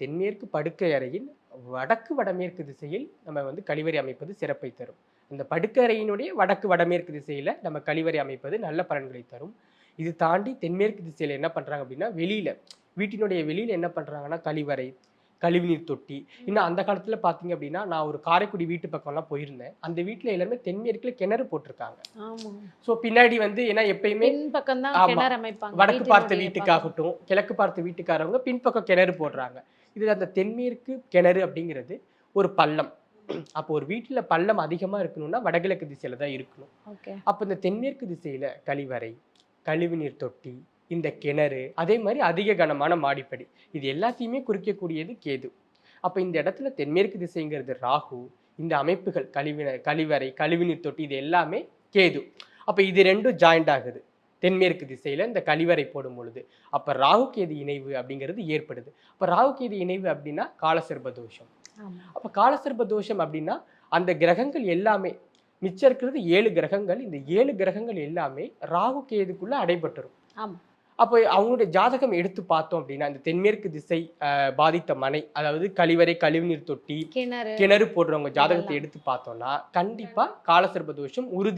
தென்மேற்கு படுக்கை அறையில் வடக்கு வடமேற்கு திசையில் நம்ம வந்து கழிவறை அமைப்பது சிறப்பை தரும். இந்த படுக்கை அறையினுடைய வடக்கு வடமேற்கு திசையில் நம்ம கழிவறை அமைப்பது நல்ல பலன்களை தரும். இது தாண்டி தென்மேற்கு திசையில் என்ன பண்ணுறாங்க அப்படின்னா வெளியில் வீட்டினுடைய வெளியில் என்ன பண்ணுறாங்கன்னா கழிவறை கழிவுநீர் தொட்டி. இன்னும் அந்த காலத்துல பாத்தீங்க அப்படின்னா நான் ஒரு காரைக்குடி வீட்டு பக்கம்லாம் போயிருந்தேன். அந்த வீட்டுல எல்லாருமே தென்மேற்குல கிணறு போட்டிருக்காங்க. ஸோ பின்னாடி வந்து ஏன்னா எப்பயுமே வடக்கு பார்த்த வீட்டுக்காகட்டும் கிழக்கு பார்த்த வீட்டுக்காரவங்க பின்பக்கம் கிணறு போடுறாங்க. இது அந்த தென்மேற்கு கிணறு அப்படிங்கிறது ஒரு பள்ளம். அப்போ ஒரு வீட்டுல பள்ளம் அதிகமா இருக்கணும்னா வடகிழக்கு திசையில தான் இருக்கணும். அப்போ இந்த தென்மேற்கு திசையில கழிவறை கழிவுநீர் தொட்டி இந்த கிணறு அதே மாதிரி அதிக கனமான மாடிப்படி. இது எல்லாத்தையுமே குறிக்கக்கூடியது கேது. அப்போ இந்த இடத்துல தென்மேற்கு திசைங்கிறது ராகு இந்த அமைப்புகள் கழிவின கழிவறை கழிவுநீர் தொட்டி இது எல்லாமே கேது. அப்போ இது ரெண்டும் ஜாயிண்ட் ஆகுது. தென்மேற்கு திசையில இந்த கழிவறை போடும் பொழுது. அப்போ ராகு கேது இணைவு அப்படிங்கிறது ஏற்படுது. அப்போ ராகு கேது இணைவு அப்படின்னா காலசர்ப தோஷம். அப்போ காலசர்ப தோஷம் அப்படின்னா அந்த கிரகங்கள் எல்லாமே மிச்சம் இருக்கிறது ஏழு கிரகங்கள் இந்த ஏழு கிரகங்கள் எல்லாமே ராகு கேதுக்குள்ள அடைபட்டுரும். ஆமா. அப்போ அவங்களுடைய ஜாதகம் எடுத்து பார்த்தோம் அப்படின்னா இந்த தென்மேற்கு திசை பாதித்த மனை அதாவது கழிவறை கழிவுநீர் தொட்டி கிணறு போடுறவங்க ஜாதகத்தை. எடுத்து பார்த்தோம்னா கண்டிப்பா காலசர்ப தோஷம் உறுதி